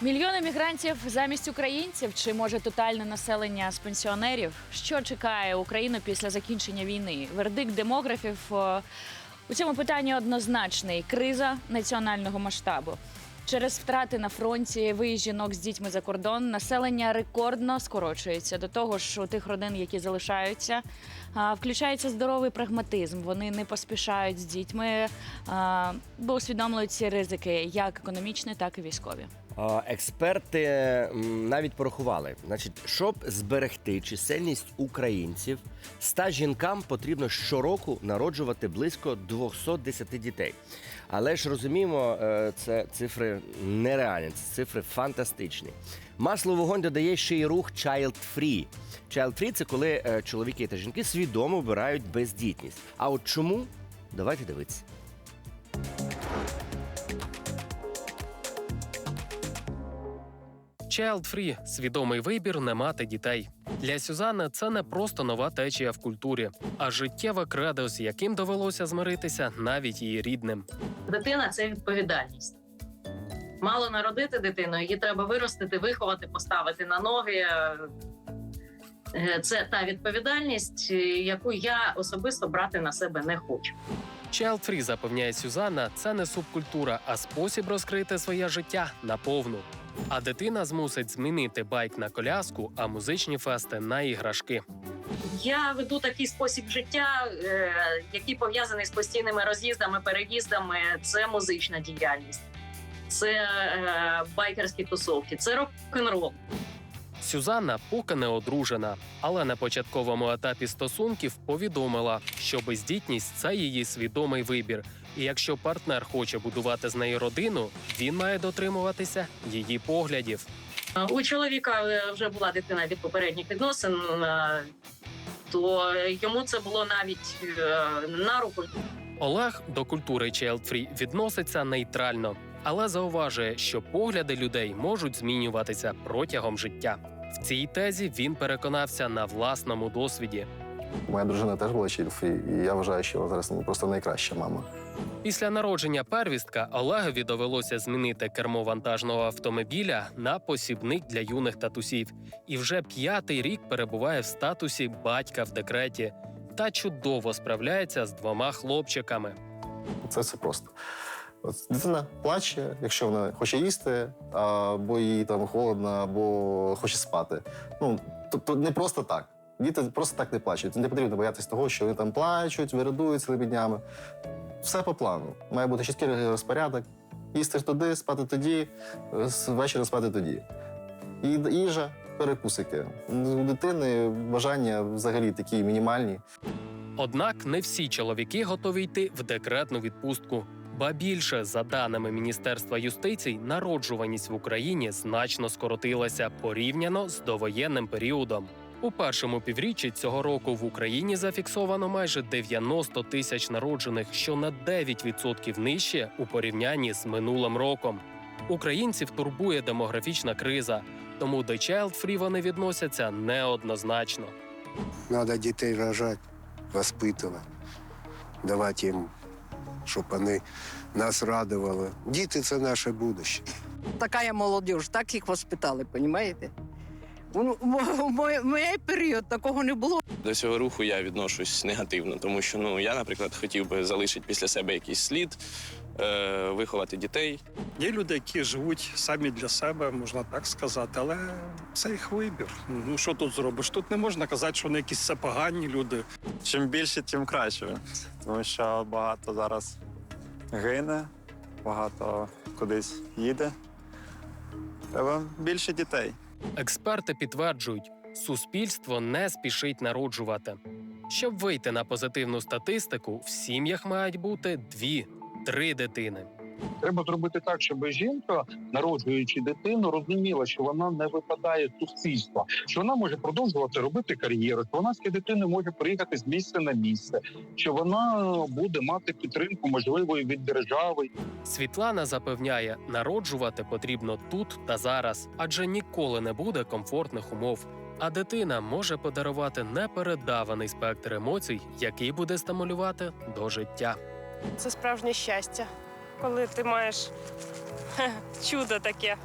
Мільйони мігрантів замість українців чи може тотальне населення з пенсіонерів? Що чекає Україну після закінчення війни? Вердикт демографів е, у цьому питанні однозначний: криза національного масштабу. Через втрати на фронті, виїзд жінок з дітьми за кордон, населення рекордно скорочується. До того ж, у тих родин, які залишаються, включається здоровий прагматизм. Вони не поспішають з дітьми, бо усвідомлюють ці ризики, як економічні, так і військові. Експерти навіть порахували, значить, щоб зберегти чисельність українців, 100 жінкам потрібно щороку народжувати близько 210 дітей. Але ж розуміємо, е, це цифри нереальні, це цифри фантастичні. Масло вогонь додає ще й рух Child Free. Child Free – це коли е, чоловіки та жінки свідомо обирають бездітність. А от чому? Давайте дивитися. Child Free – свідомий вибір не мати дітей. Для Сюзанни це не просто нова течія в культурі, а життєве кредо, з яким довелося змиритися навіть її рідним. Дитина це відповідальність. Мало народити дитину, її треба виростити, виховати, поставити на ноги. Е, Це та відповідальність, яку я особисто брати на себе не хочу. Child Free, запевняє Сюзанна, це не субкультура, а спосіб розкрити своє життя наповну. А дитина змусить змінити байк на коляску, а музичні фести на іграшки. Я веду такий спосіб життя, е, який пов'язаний з постійними роз'їздами, переїздами. Це музична діяльність, це е, байкерські тусовки, це рок-н-рол. Сюзанна поки не одружена, але на початковому етапі стосунків повідомила, що бездітність це її свідомий вибір. І якщо партнер хоче будувати з нею родину, він має дотримуватися її поглядів. У чоловіка е, вже була дитина від попередніх відносин, е, то йому це було навіть е, на руку. Олег до культури Free відноситься нейтрально, але зауважує, що погляди людей можуть змінюватися протягом життя. В цій тезі він переконався на власному досвіді. Моя дружина теж була чільфі, і я вважаю, що вона зараз просто найкраща мама. Після народження первістка Олегові довелося змінити кермо вантажного автомобіля на посібник для юних татусів, і вже п'ятий рік перебуває в статусі батька в декреті та чудово справляється з двома хлопчиками. Це все просто. Дитина плаче, якщо вона хоче їсти, або їй там холодно, або хоче спати. Ну, тобто не просто так. Діти просто так не плачуть. Не потрібно боятися того, що вони там плачуть, виридують цілими. Все по плану. Має бути чіткий розпорядок. Їсти туди, спати тоді, ввечері спати тоді. І їжа, перекусики. У дитини бажання взагалі такі мінімальні. Однак не всі чоловіки готові йти в декретну відпустку. Ба більше, за даними Міністерства юстиції, народжуваність в Україні значно скоротилася порівняно з довоєнним періодом. У першому півріччі цього року в Україні зафіксовано майже 90 тисяч народжених, що на 9% нижче у порівнянні з минулим роком. Українців турбує демографічна криза, тому до Child Free вони відносяться неоднозначно. Надо дітей рожати, воспитувати, давати їм, щоб вони нас радували. Діти це наше будущее. такая молодежь, так їх воспитали, понімаєте? В мій період такого не було. До цього руху я відношусь негативно, тому що ну я, наприклад, хотів би залишити після себе якийсь слід, е, виховати дітей. Є люди, які живуть самі для себе, можна так сказати, але це їх вибір. Ну що тут зробиш? Тут не можна казати, що вони якісь все погані люди. Чим більше, тим краще. Тому що багато зараз гине, багато кудись їде. Треба більше дітей. Експерти підтверджують, суспільство не спішить народжувати. Щоб вийти на позитивну статистику, в сім'ях мають бути дві-три дитини. Треба зробити так, щоб жінка, народжуючи дитину, розуміла, що вона не випадає з суспільства, що вона може продовжувати робити кар'єру, що вона з цією дитиною може приїхати з місця на місце, що вона буде мати підтримку, можливо, від держави, Світлана запевняє, народжувати потрібно тут та зараз, адже ніколи не буде комфортних умов. А дитина може подарувати непередаваний спектр емоцій, який буде стимулювати до життя. Це справжнє щастя, коли ти маєш чудо таке.